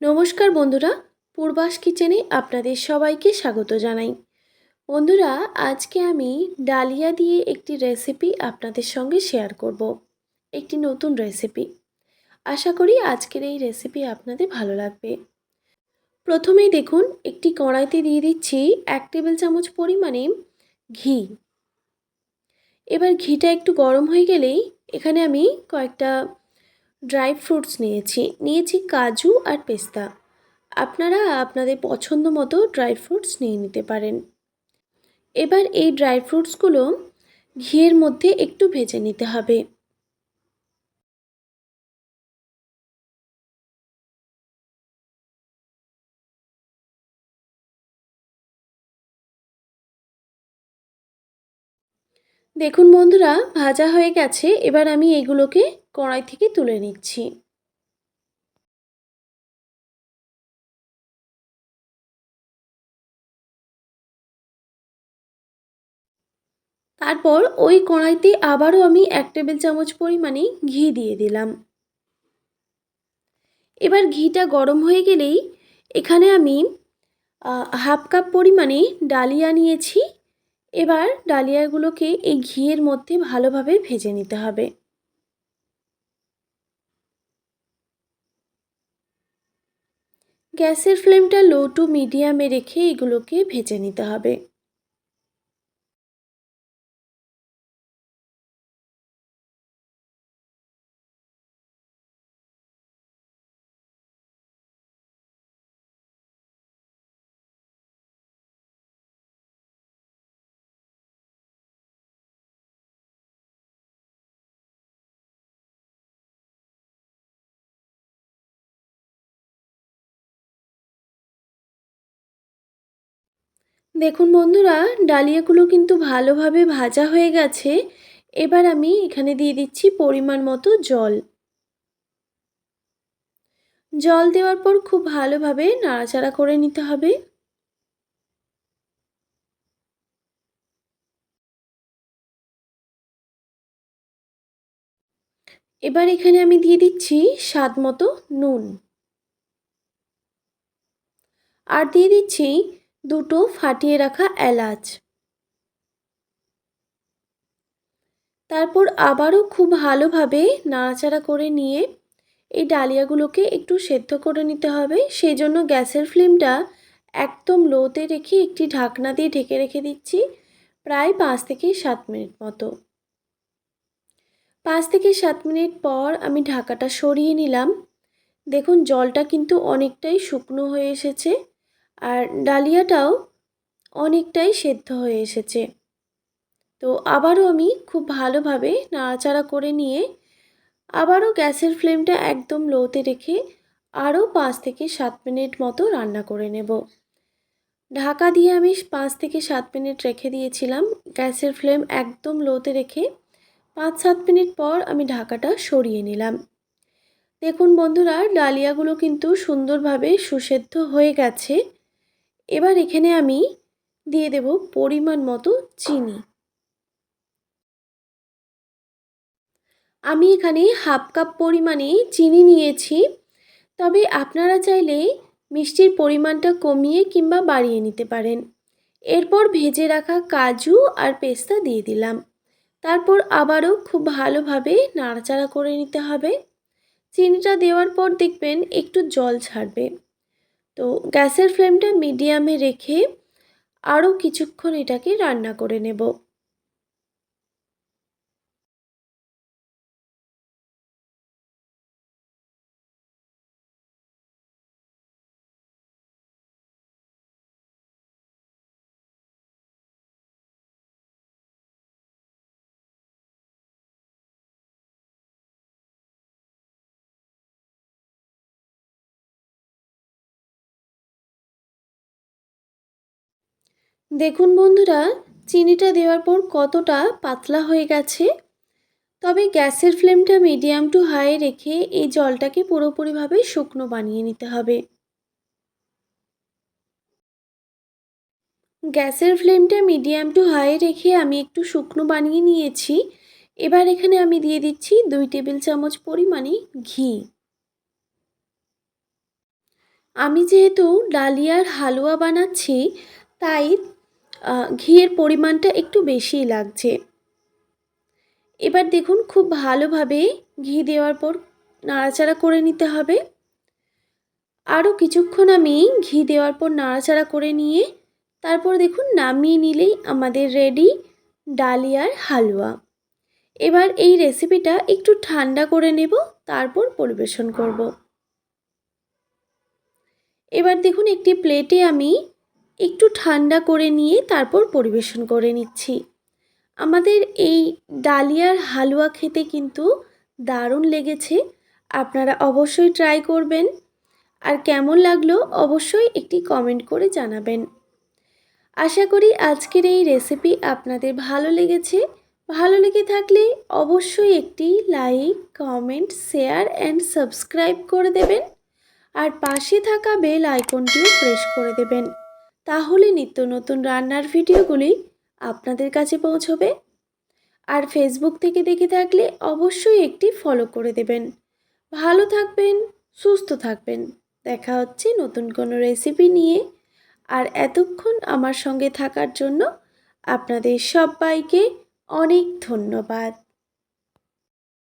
নমস্কার বন্ধুরা, পূর্বাস কিচেনে আপনাদের সবাইকে স্বাগত জানাই। বন্ধুরা, আজকে আমি ডালিয়া দিয়ে একটি রেসিপি আপনাদের সঙ্গে শেয়ার করব। একটি নতুন রেসিপি। আশা করি আজকের এই রেসিপি আপনাদের ভালো লাগবে। প্রথমেই দেখুন, একটি কড়াইতে দিয়ে দিচ্ছি এক টেবিল চামচ পরিমাণে ঘি। এবার ঘিটা একটু গরম হয়ে গেলেই এখানে আমি কয়েকটা ড্রাই ফ্রুটস নিয়েছি। নিয়েছি কাজু আর পেস্তা। আপনারা আপনাদের পছন্দ মতো ড্রাই ফ্রুটস নিয়ে নিতে পারেন। এবার এই ড্রাই ফ্রুটসগুলো ঘিয়ের মধ্যে একটু ভেজে নিতে হবে। দেখুন বন্ধুরা, ভাজা হয়ে গেছে। এবার আমি এগুলোকে কড়াই থেকে তুলে নিচ্ছি। তারপর ওই কড়াইতে আবারও আমি এক টেবিল চামচ পরিমাণে ঘি দিয়ে দিলাম। এবার ঘিটা গরম হয়ে গেলেই এখানে আমি হাফ কাপ পরিমাণে ডালিয়া নিয়েছি। এবার ডালিয়াগুলোকে এই ঘিয়ের মধ্যে ভালোভাবে ভেজে নিতে হবে। গ্যাসের ফ্লেমটা লো টু মিডিয়ামে রেখে এগুলোকে ভেজে নিতে হবে। দেখুন বন্ধুরা, ডালিয়াগুলো কিন্তু ভালোভাবে ভাজা হয়ে গেছে। এবার আমি এখানে দিয়ে দিচ্ছি পরিমাণ মতো জল। জল দেওয়ার পর খুব ভালোভাবে নাড়াচাড়া করে নিতে হবে। এবার এখানে আমি দিয়ে দিচ্ছি স্বাদ মতো নুন। আর দিয়ে দিচ্ছি দুটো ফাটিয়ে রাখা এলাচ। তারপর আবারও খুব ভালোভাবে নাড়াচাড়া করে নিয়ে এই ডালিয়াগুলোকে একটু সেদ্ধ করে নিতে হবে। সেই জন্য গ্যাসের ফ্লেমটা একদম লোতে রেখে একটি ঢাকনা দিয়ে ঢেকে রেখে দিচ্ছি প্রায় পাঁচ থেকে সাত মিনিট মতো। পাঁচ থেকে সাত মিনিট পর আমি ঢাকাটা সরিয়ে নিলাম। দেখুন, জলটা কিন্তু অনেকটাই শুকনো হয়ে এসেছে। আর ডালিয়াটাও অনেকটাই সেদ্ধ হয়ে এসেছে। তো আবারও আমি খুব ভালোভাবে নাড়াচাড়া করে নিয়ে আবারও গ্যাসের ফ্লেমটা একদম লোতে রেখে আরও পাঁচ থেকে সাত মিনিট মতো রান্না করে নেব। ঢাকা দিয়ে আমি পাঁচ থেকে সাত মিনিট রেখে দিয়েছিলাম। গ্যাসের ফ্লেম একদম লোতে রেখে পাঁচ সাত মিনিট পর আমি ঢাকাটা সরিয়ে নিলাম। দেখুন বন্ধুরা, ডালিয়াগুলো কিন্তু সুন্দরভাবে সুসেদ্ধ হয়ে গেছে। এবার এখানে আমি দিয়ে দেব পরিমাণ মতো চিনি। আমি এখানে হাফ কাপ পরিমাণে চিনি নিয়েছি, তবে আপনারা চাইলে মিষ্টির পরিমাণটা কমিয়ে কিংবা বাড়িয়ে নিতে পারেন। এরপর ভেজে রাখা কাজু আর পেস্তা দিয়ে দিলাম। তারপর আবারও খুব ভালোভাবে নাড়াচাড়া করে নিতে হবে। চিনিটা দেওয়ার পর দেখবেন একটু জল ছাড়বে। তো গ্যাসের ফ্লেমটা মিডিয়ামে রেখে আরও কিছুক্ষণ এটাকে রান্না করে নেব। দেখুন বন্ধুরা, চিনিটা দেওয়ার পর কতটা পাতলা হয়ে গেছে। তবে গ্যাসের ফ্লেমটা মিডিয়াম টু হাই রেখে এই জলটাকে পুরোপুরিভাবে শুকনো বানিয়ে নিতে হবে। গ্যাসের ফ্লেমটা মিডিয়াম টু হাই রেখে আমি একটু শুকনো বানিয়ে নিয়েছি। এবার এখানে আমি দিয়ে দিচ্ছি দুই টেবিল চামচ পরিমাণে ঘি। আমি যেহেতু ডালিয়ার হালুয়া বানাচ্ছি, তাই ঘিয়ের পরিমাণটা একটু বেশিই লাগছে। এবার দেখুন, খুব ভালোভাবে ঘি দেওয়ার পর নাড়াচাড়া করে নিতে হবে। আরও কিছুক্ষণ আমি ঘি দেওয়ার পর নাড়াচাড়া করে নিয়ে তারপর দেখুন, নামিয়ে নিলেই আমাদের রেডি ডালিয়ার হালুয়া। এবার এই রেসিপিটা একটু ঠান্ডা করে নেব, তারপর পরিবেশন করব। এবার দেখুন, একটি প্লেটে আমি একটু ঠান্ডা করে নিয়ে তারপর পরিবেশন করে নিচ্ছি। আমাদের এই ডালিয়ার হালুয়া খেতে কিন্তু দারুণ লেগেছে। আপনারা অবশ্যই ট্রাই করবেন। আর কেমন লাগল অবশ্যই একটি কমেন্ট করে জানাবেন। আশা করি আজকের এই রেসিপি আপনাদের ভালো লেগেছে। ভালো লেগে থাকলে অবশ্যই একটি like comment share and subscribe করে দেবেন। আর পাশে থাকা বেল আইকনটিও প্রেস করে দেবেন। তাহলে নিত্য নতুন রান্নার ভিডিওগুলি আপনাদের কাছে পৌঁছবে। আর ফেসবুক থেকে দেখে থাকলে অবশ্যই একটি ফলো করে দেবেন। ভালো থাকবেন, সুস্থ থাকবেন। দেখা হচ্ছে নতুন কোনো রেসিপি নিয়ে। আর এতক্ষণ আমার সঙ্গে থাকার জন্য আপনাদের সবাইকে অনেক ধন্যবাদ।